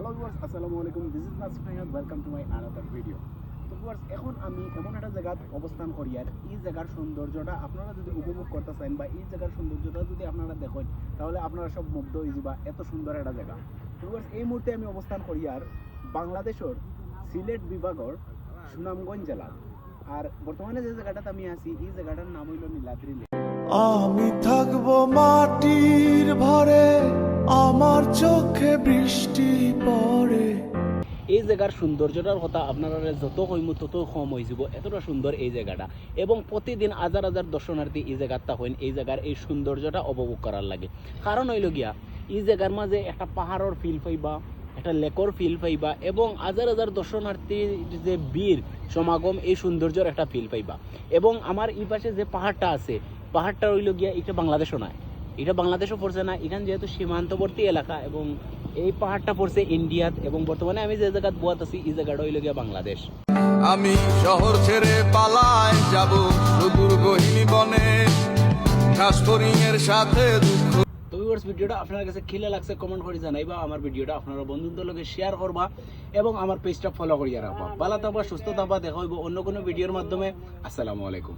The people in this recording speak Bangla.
হ্যালো ভিউয়ার্স আসসালামু আলাইকুম। This is Nasif Ahmed welcome to my another video তো ভিউয়ার্স এখন আমি এমন একটা জায়গাত অবস্থান করি আর এই জায়গার সৌন্দর্যটা আপনারা যদি উপভোগ করতে চান বা এই জায়গার সৌন্দর্যটা যদি আপনারা দেখেন, তাহলে আপনারা সব মুগ্ধ হয়ে যাবা। এত সুন্দর একটা জায়গা। তো ভিউয়ার্স এই মুহূর্তে আমি অবস্থান করি আর বাংলাদেশের সিলেট বিভাগের সুনামগঞ্জ জেলা। আর বর্তমানে যে জায়গাটাতে আমি আছি, এই জায়গাটার নাম হইল নীলাদ্রি লেক। আমি থাকব মাটির ভরে। আমার চোখে বৃষ্টি পড়ে। এই জায়গার সৌন্দর্যটার কথা আপনারা যত কইমু তত কম হয়ে যাব। এতটা সুন্দর এই জায়গাটা এবং প্রতিদিন হাজার হাজার দর্শনার্থী এই জায়গাটা হইন, এই জায়গার এই সৌন্দর্যটা উপভোগ করার লাগে। কারণ হইল গিয়া এই জায়গার মাঝে একটা পাহাড়ের ফিল পাইবা একটা লেকর ফিল পাইবা, এবং হাজার হাজার দর্শনার্থীর যে বীর সমাগম, এই সৌন্দর্যের একটা ফিল পাইবা। এবং আমার এই পাশে যে পাহাড়টা আছে পাহাড়টা হইল গিয়া এটা বাংলাদেশও নয় এটা বাংলাদেশও পড়ছে না এখানে যেহেতু সীমান্তবর্তী এলাকা এবং এই পাহাড়টা পড়ছে ইন্ডিয়াত এবং বর্তমানে আমি যে জায়গাত বোয়াত আছি এই জায়গাটা হইল গিয়া বাংলাদেশ। আমি শহর ছেড়ে পালাই যাব সুদূর গহিনী বনে ঘাস এর সাথে দুঃখ। তো ভিউয়ার্স ভিডিওটা আপনার কাছে খিলে লাগছে কমেন্ট করে জানাইবা আমার ভিডিওটা আপনারা বন্ধুদের লগে শেয়ার করবা এবং আমার পেজটা ফলো করিয়া রাখবা। ভালো থাকবা সুস্থ থাকবা দেখা হইব অন্য কোনো ভিডিওর মাধ্যমে। আসসালামু আলাইকুম।